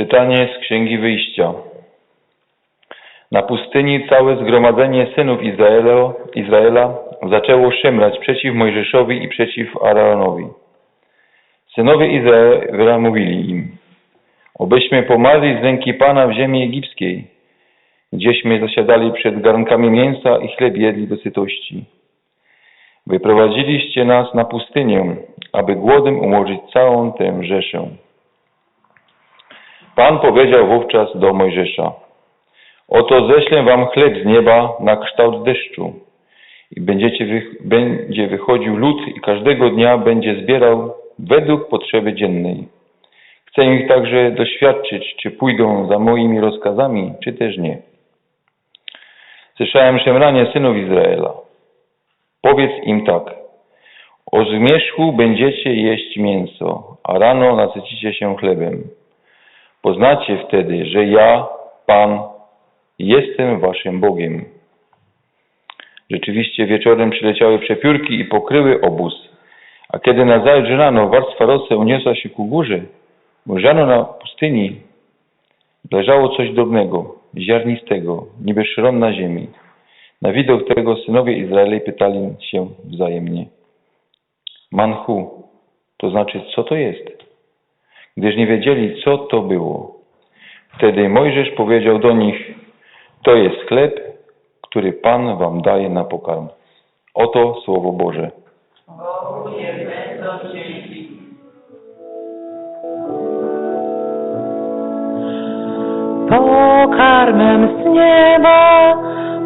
Czytanie z Księgi Wyjścia. Na pustyni całe zgromadzenie synów Izraela, Izraela zaczęło szemrać przeciw Mojżeszowi i przeciw Aaronowi. Synowie Izraela mówili im, obyśmy pomarli z ręki Pana w ziemi egipskiej, gdzieśmy zasiadali przed garnkami mięsa i chleb jedli do sytości. Wyprowadziliście nas na pustynię, aby głodem umorzyć całą tę rzeszę. Pan powiedział wówczas do Mojżesza, oto ześlę wam chleb z nieba na kształt deszczu i będziecie wy, będzie wychodził lud i każdego dnia będzie zbierał według potrzeby dziennej. Chcę ich także doświadczyć, czy pójdą za moimi rozkazami, czy też nie. Słyszałem szemranie synów Izraela. Powiedz im tak. O zmierzchu będziecie jeść mięso, a rano nasycicie się chlebem. Poznacie wtedy, że ja, Pan, jestem waszym Bogiem. Rzeczywiście wieczorem przyleciały przepiórki i pokryły obóz, a kiedy nazajutrz rano warstwa rosy uniosła się ku górze, ujrzano na pustyni leżało coś drobnego, ziarnistego, niby szron na ziemi. Na widok tego synowie Izraeli pytali się wzajemnie. Manchu, to znaczy co to jest? Gdyż nie wiedzieli, co to było. Wtedy Mojżesz powiedział do nich, to jest chleb, który Pan wam daje na pokarm. Oto Słowo Boże. Pokarmem z nieba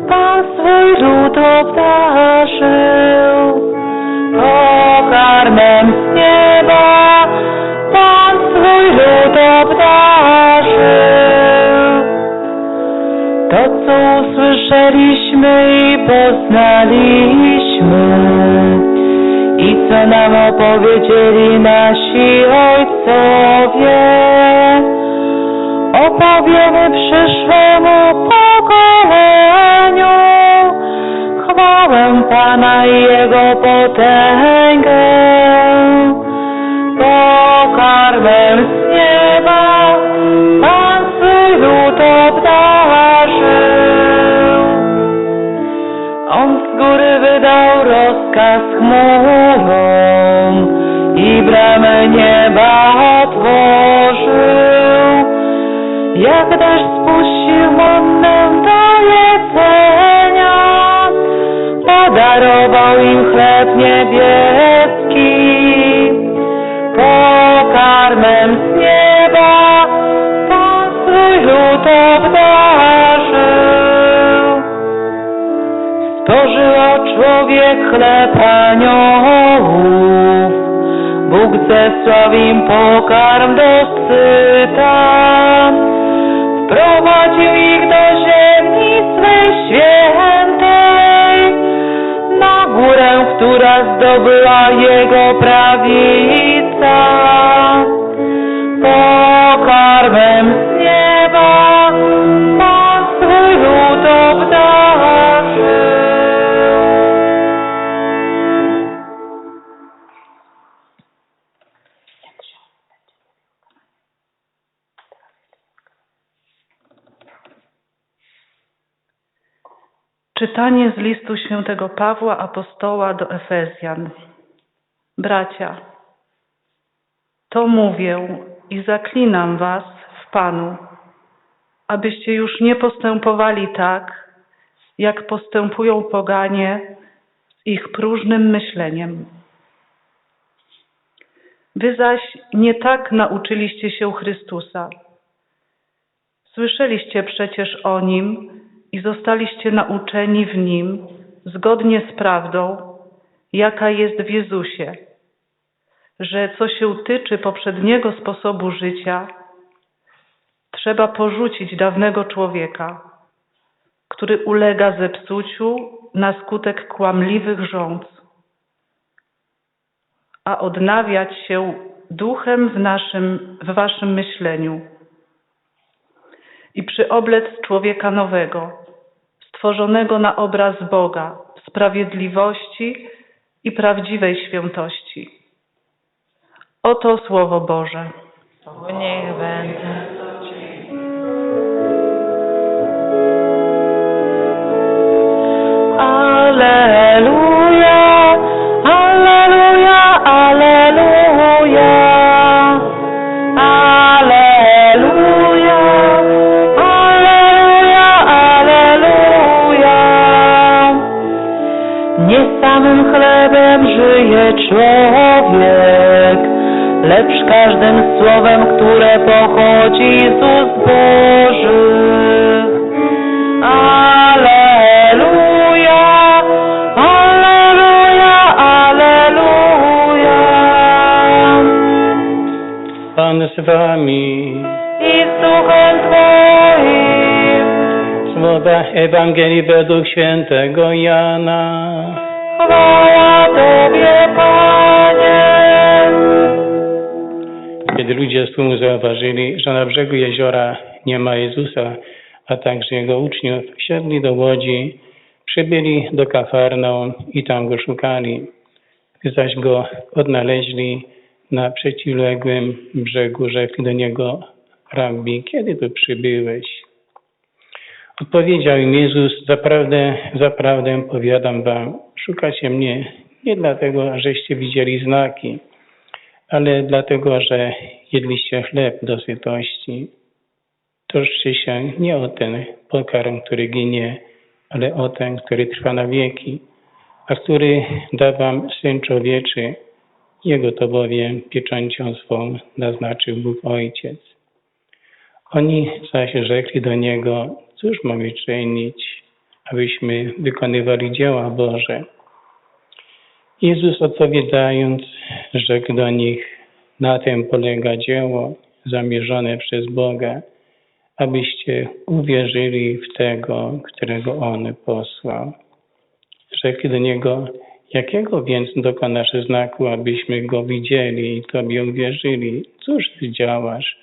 Pan swój lud obdarzył. Pokarmem z Lud obdarzył. To, co usłyszeliśmy i poznaliśmy i co nam opowiedzieli nasi ojcowie opowiemy przyszłemu pokoleniu chwałę Pana i Jego potęgę. Pokarmem z nieba Pan swój lud obdarzył. On z góry wydał rozkaz chmurom i bramy nieba otworzył. Jak deszcz spuścił mannę do jedzenia, podarował im chleb niebieski. Pokarmem z nieba Pan swój lud obdarzył. Stworzyło człowiek chleb aniołów, Bóg zesłał im pokarm dosyta. Wprowadził ich do ziemi swej świętej, na górę, która zdobyła jego prawica. Pokarmem z nieba Pan swój lud obdarzył. Czytanie z listu świętego Pawła apostoła do Efezjan. Bracia, to mówię i zaklinam was w Panu, abyście już nie postępowali tak, jak postępują poganie z ich próżnym myśleniem. Wy zaś nie tak nauczyliście się Chrystusa. Słyszeliście przecież o Nim i zostaliście nauczeni w Nim zgodnie z prawdą, jaka jest w Jezusie, że co się tyczy poprzedniego sposobu życia, trzeba porzucić dawnego człowieka, który ulega zepsuciu na skutek kłamliwych rządz, a odnawiać się duchem w, naszym, w waszym myśleniu i przyoblec człowieka nowego, stworzonego na obraz Boga, sprawiedliwości i prawdziwej świętości. Oto Słowo Boże. Niech lecz każdym słowem, które pochodzi z ust Bożych. Alleluja, Alleluja, Alleluja. Pan z wami. I z duchem Twoim, Słowa Ewangelii według świętego Jana. chwała Tobie, Panie. Kiedy ludzie z tłumu zauważyli, że na brzegu jeziora nie ma Jezusa, a także Jego uczniów, wsiedli do łodzi, przybyli do Kafarnaum i tam go szukali. Gdy zaś go odnaleźli na przeciwległym brzegu, rzekli do niego, Rabbi, kiedy tu przybyłeś? Odpowiedział im Jezus, zaprawdę, zaprawdę powiadam wam, szukacie mnie nie dlatego, żeście widzieli znaki, ale dlatego, że jedliście chleb do sytości. Troszcie się nie o ten pokarm, który ginie, ale o ten, który trwa na wieki, a który da wam Syn Człowieczy. Jego to bowiem pieczęcią swą naznaczył Bóg Ojciec. Oni zaś rzekli do Niego, cóż mamy czynić, abyśmy wykonywali dzieła Boże? Jezus odpowiadając, rzekł do nich, na tym polega dzieło zamierzone przez Boga, abyście uwierzyli w tego, którego On posłał. Rzekli do Niego, jakiego więc dokonasz znaku, abyśmy Go widzieli i Tobie uwierzyli? Cóż Ty działasz?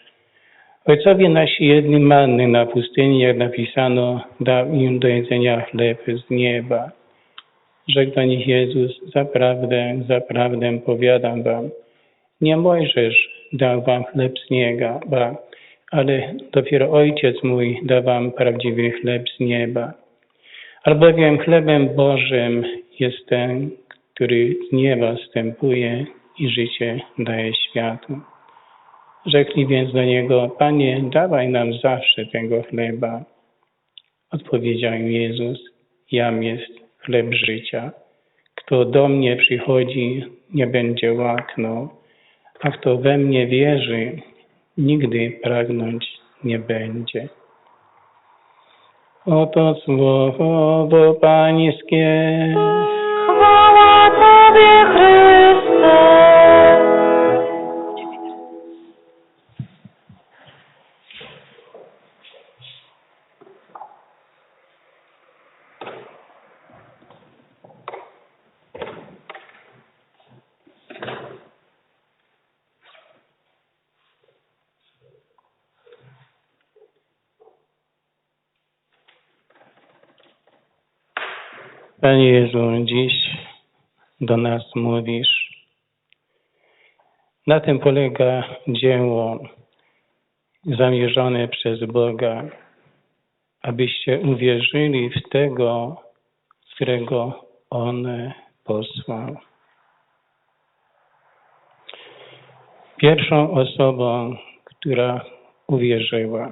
Ojcowie nasi jedli manny na pustyni, jak napisano, dał im do jedzenia chleb z nieba. Do nich Jezus, zaprawdę, zaprawdę powiadam wam, nie Mojżesz dał wam chleb z nieba, ale dopiero Ojciec mój da wam prawdziwy chleb z nieba. Albowiem chlebem Bożym jest ten, który z nieba wstępuje i życie daje światu. Rzekli więc do niego, Panie, dawaj nam zawsze tego chleba. Odpowiedział im Jezus, jam jest chleb życia. Kto do mnie przychodzi, nie będzie łaknął, a kto we mnie wierzy, nigdy pragnąć nie będzie. Oto słowo Pańskie. Chwała Tobie, Chryste. Panie Jezu, dziś do nas mówisz. Na tym polega dzieło zamierzone przez Boga, abyście uwierzyli w tego, którego On posłał. Pierwszą osobą, która uwierzyła,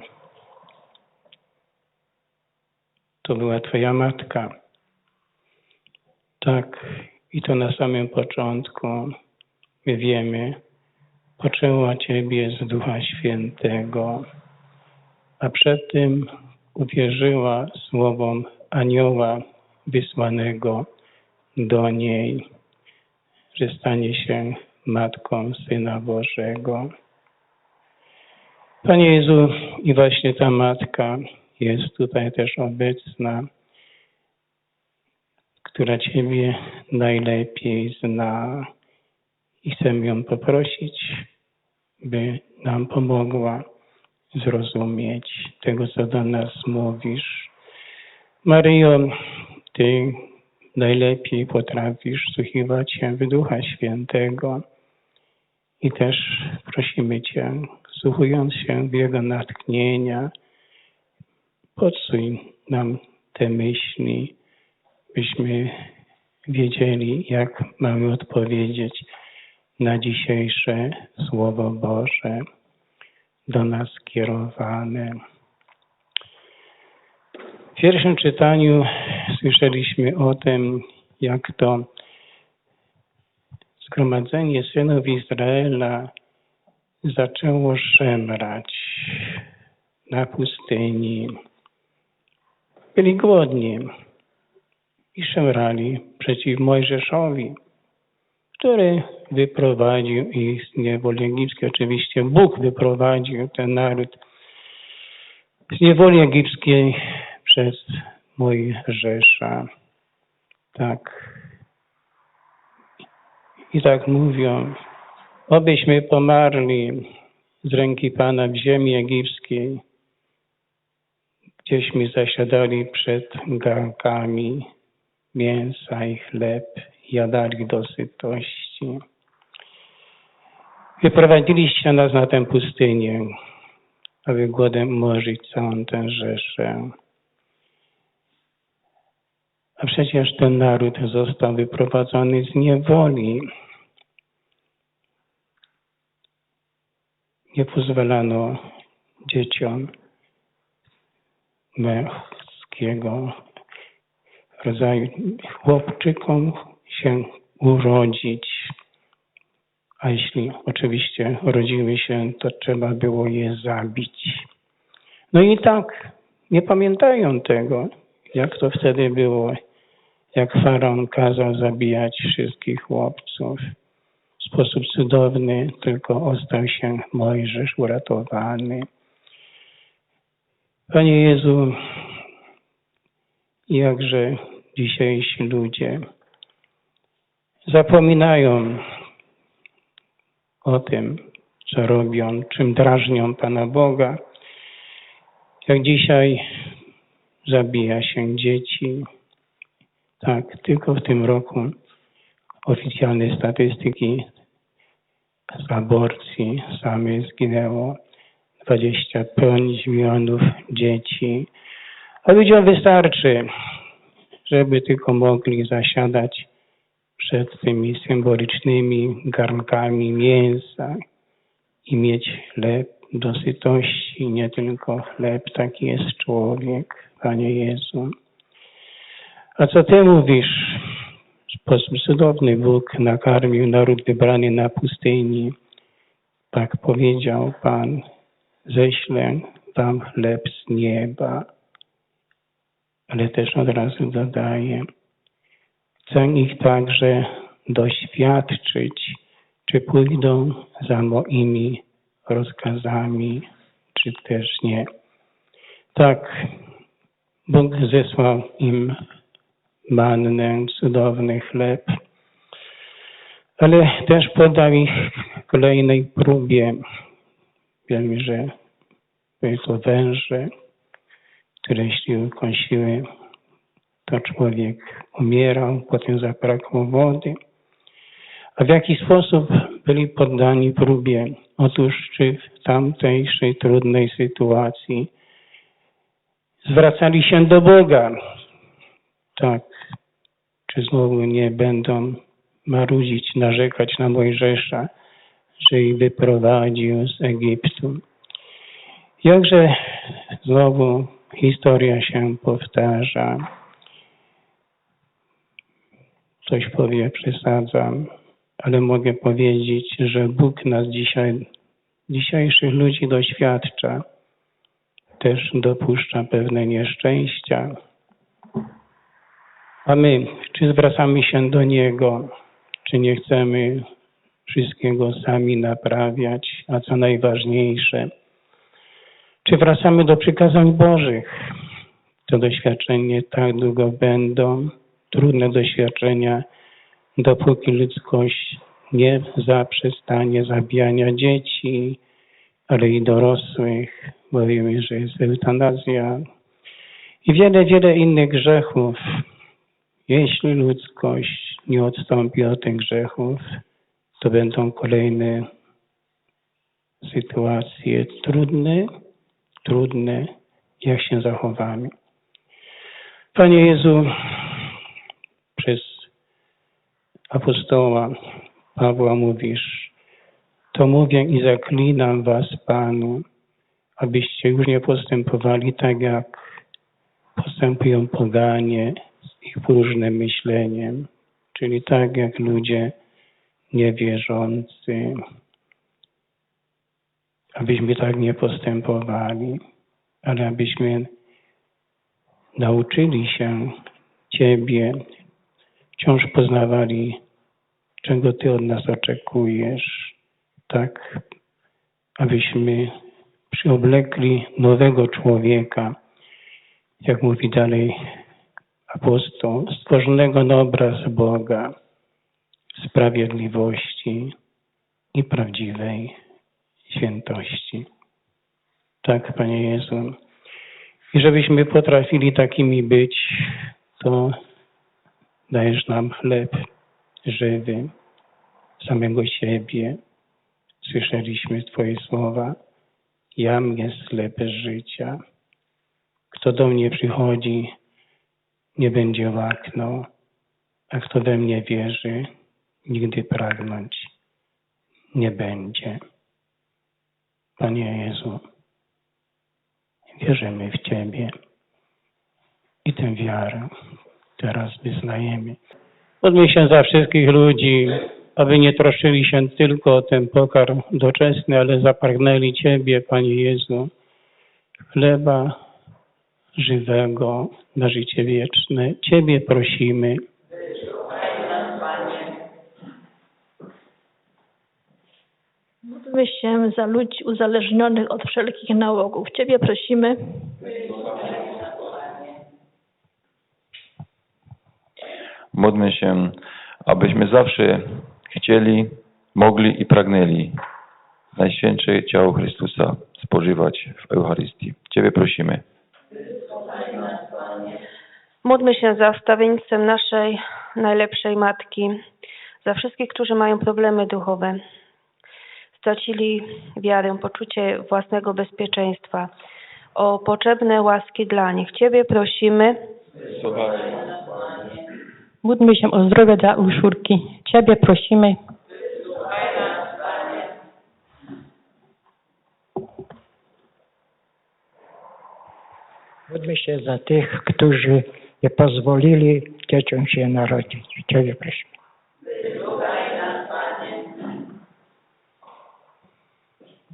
to była Twoja matka. Tak, i to na samym początku. My wiemy, poczęła Ciebie z Ducha Świętego, a przed tym uwierzyła słowom anioła wysłanego do niej, że stanie się matką Syna Bożego. Panie Jezu, i właśnie ta matka jest tutaj też obecna która Ciebie najlepiej zna i chcę ją poprosić, by nam pomogła zrozumieć tego, co do nas mówisz. Maryjo, Ty najlepiej potrafisz słuchiwać się w Ducha Świętego i też prosimy Cię, słuchując się w Jego natchnienia, podsuń nam te myśli, byśmy wiedzieli, jak mamy odpowiedzieć na dzisiejsze Słowo Boże do nas kierowane. W pierwszym czytaniu słyszeliśmy o tym, jak to zgromadzenie synów Izraela zaczęło szemrać na pustyni. Byli głodni i szemrali przeciw Mojżeszowi, który wyprowadził ich z niewoli egipskiej. Oczywiście Bóg wyprowadził ten naród z niewoli egipskiej przez Mojżesza. Tak. I tak mówią, obyśmy pomarli z ręki Pana w ziemi egipskiej, gdzieśmy zasiadali przed garnkami mięsa i chleb, jadali do sytości. Wyprowadziliście nas na tę pustynię, aby głodem morzyć całą tę rzeszę. A przecież ten naród został wyprowadzony z niewoli. Nie pozwalano dzieciom męskiego rodzaju chłopczykom się urodzić. A jeśli oczywiście urodziły się, to trzeba było je zabić. No i tak nie pamiętają tego, jak to wtedy było, jak faraon kazał zabijać wszystkich chłopców. W sposób cudowny tylko ostał się Mojżesz uratowany. Panie Jezu, jakże dzisiejsi ludzie zapominają o tym, co robią, czym drażnią Pana Boga. Jak dzisiaj zabija się dzieci. Tak, tylko w tym roku oficjalne statystyki z aborcji same zginęło 25 milionów dzieci. A ludziom wystarczy, żeby tylko mogli zasiadać przed tymi symbolicznymi garnkami mięsa i mieć chleb do sytości, nie tylko chleb, taki jest człowiek, Panie Jezu. A co Ty mówisz? Sposób cudowny Bóg nakarmił naród wybrany na pustyni. Tak powiedział Pan, ześlę Wam chleb z nieba. Ale też od razu dodaję, chcę ich także doświadczyć, czy pójdą za moimi rozkazami, czy też nie. Tak, Bóg zesłał im mannę, cudowny chleb, ale też podał ich kolejnej próbie. Wiemy, że to węże, które jeśli ukąsiły, to człowiek umierał, potem zabrakło wody. A w jaki sposób byli poddani próbie? Otóż czy w tamtejszej trudnej sytuacji zwracali się do Boga. Tak. Czy znowu nie będą marudzić, narzekać na Mojżesza, że ich wyprowadził z Egiptu. Jakże znowu historia się powtarza. Ktoś powie, przesadzam, ale mogę powiedzieć, że Bóg nas dzisiaj, dzisiejszych ludzi doświadcza też dopuszcza pewne nieszczęścia. A my, czy zwracamy się do Niego, czy nie chcemy wszystkiego sami naprawiać, a co najważniejsze, czy wracamy do przykazań Bożych? To doświadczenie tak długo będą, trudne doświadczenia, dopóki ludzkość nie zaprzestanie zabijania dzieci, ale i dorosłych, bo wiemy, że jest eutanazja i wiele, wiele innych grzechów. Jeśli ludzkość nie odstąpi od tych grzechów, to będą kolejne sytuacje trudne, trudne, jak się zachowamy. Panie Jezu, przez apostoła Pawła mówisz, to mówię i zaklinam was Panu, abyście już nie postępowali tak, jak postępują poganie z ich próżnym myśleniem, czyli tak jak ludzie niewierzący, abyśmy tak nie postępowali, ale abyśmy nauczyli się Ciebie, wciąż poznawali, czego Ty od nas oczekujesz, tak abyśmy przyoblekli nowego człowieka, jak mówi dalej apostoł, stworzonego na obraz Boga, sprawiedliwości i prawdziwej świętości. Tak, Panie Jezu. I żebyśmy potrafili takimi być, to dajesz nam chleb żywy, samego siebie. Słyszeliśmy Twoje słowa. Jam jest chleb życia. Kto do mnie przychodzi, nie będzie łaknął, a kto we mnie wierzy, nigdy pragnąć nie będzie. Panie Jezu, wierzymy w Ciebie i tę wiarę teraz wyznajemy. Módlmy się za wszystkich ludzi, aby nie troszczyli się tylko o ten pokarm doczesny, ale zapragnęli Ciebie, Panie Jezu, chleba żywego na życie wieczne. Ciebie prosimy. Módlmy się za ludzi uzależnionych od wszelkich nałogów. Ciebie prosimy. Módlmy się, abyśmy zawsze chcieli, mogli i pragnęli Najświętsze Ciało Chrystusa spożywać w Eucharystii. Ciebie prosimy. Módlmy się za wstawiennictwem naszej najlepszej Matki, za wszystkich, którzy mają problemy duchowe, stracili wiarę, poczucie własnego bezpieczeństwa, o potrzebne łaski dla nich. Ciebie prosimy. Módlmy się o zdrowie dla Urszulki. Ciebie prosimy. Módlmy się za tych, którzy nie pozwolili dzieciom się narodzić. Ciebie prosimy.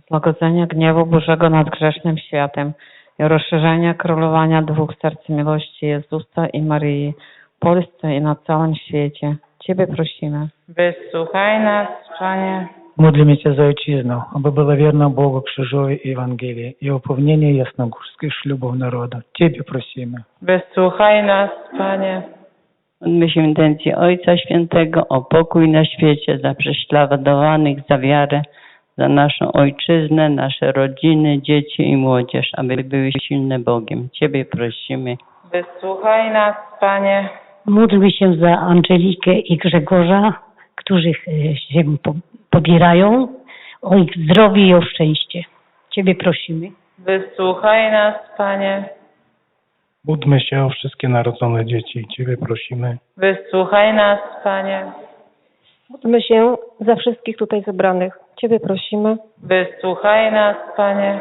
Złagodzenia gniewu Bożego nad grzesznym światem i rozszerzenia królowania dwóch serc miłości Jezusa i Maryi w Polsce i na całym świecie. Ciebie prosimy. Wysłuchaj nas, Panie. Módlmy się za ojczyznę, aby była wierna Bogu krzyżowi i Ewangelii i upewnienie jasnogórskich ślubów narodu. Ciebie prosimy. Wysłuchaj nas, Panie. Módlmy się w intencji Ojca Świętego o pokój na świecie, za prześladowanych za wiarę, za naszą ojczyznę, nasze rodziny, dzieci i młodzież, aby były silne Bogiem. Ciebie prosimy. Wysłuchaj nas, Panie. Módlmy się za Angelikę i Grzegorza, którzy e, się po- pobierają, o ich zdrowie i o szczęście. Ciebie prosimy. Wysłuchaj nas, Panie. Módlmy się o wszystkie narodzone dzieci. Ciebie prosimy. Wysłuchaj nas, Panie. Módlmy się za wszystkich tutaj zebranych. Ciebie prosimy. Wysłuchaj nas, Panie.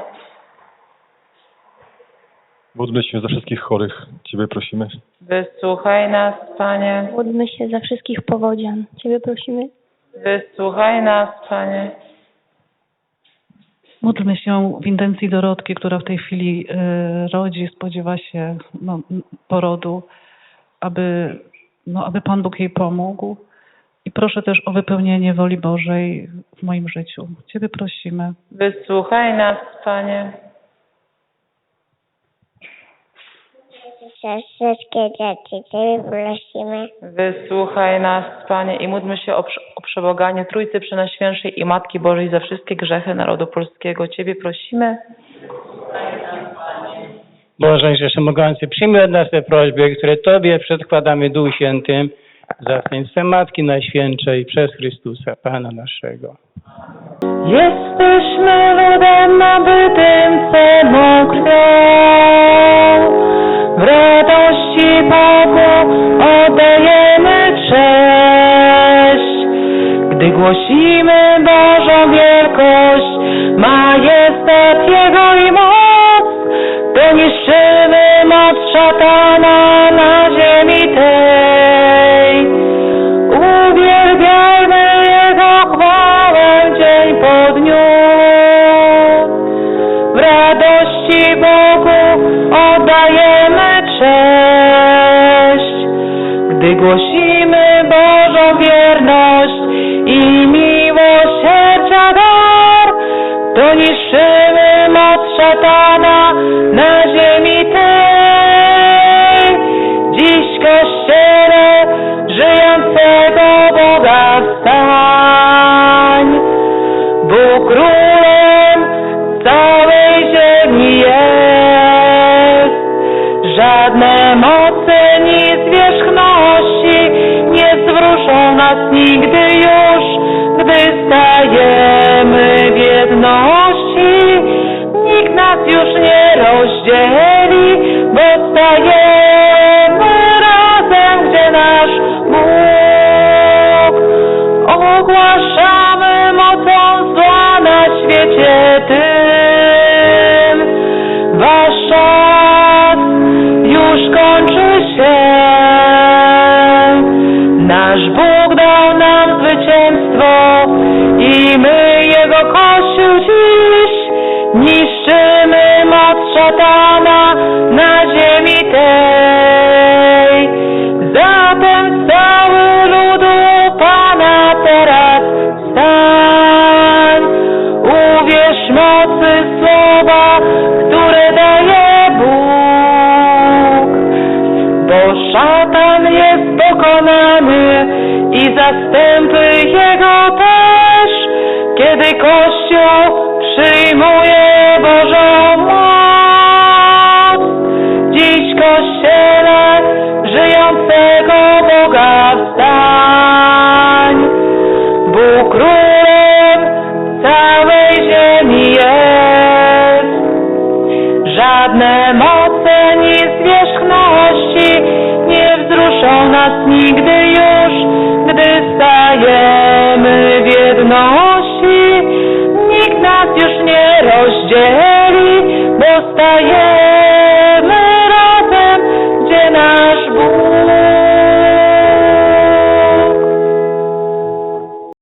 Módlmy się za wszystkich chorych. Ciebie prosimy. Wysłuchaj nas, Panie. Módlmy się za wszystkich powodzian. Ciebie prosimy. Wysłuchaj nas, Panie. Módlmy się w intencji Dorotki, która w tej chwili e, rodzi, spodziewa się no, porodu, aby, no, aby Pan Bóg jej pomógł. I proszę też o wypełnienie woli Bożej w moim życiu. Ciebie prosimy. Wysłuchaj nas, Panie. Za wszystkie dzieci Ciebie prosimy. Wysłuchaj nas, Panie, i módlmy się o, o przeboganie Trójcy Przenajświętszej i Matki Bożej za wszystkie grzechy narodu polskiego. Ciebie prosimy. Boże, że Wszechmogący, przyjmij od nas te prośby, które Tobie przedkładamy Duchu Świętym, za zastępstwem Matki Najświętszej przez Chrystusa, Pana naszego. Jesteśmy ludem nabytym cemu krwią. W radości Bogu oddajemy cześć. Gdy głosimy Bożą wielkość, majestat Jego i moc, to niszczymy moc szatana jedności. Nikt nas już nie rozdzieli, bo stajemy razem, gdzie nasz Bóg. Ogłaszamy mocą zła na świecie tym. Niszczymy moc szatana na ziemi tej. Zatem cały ludu Pana teraz stań. Uwierz mocy słowa, które daje Bóg. Bo szatan jest pokonany i zastępy jego też, kiedy Kościół przyjmuje ostatni, gdy już, gdy stajemy w jedności, nikt nas już nie rozdzieli, bo stajemy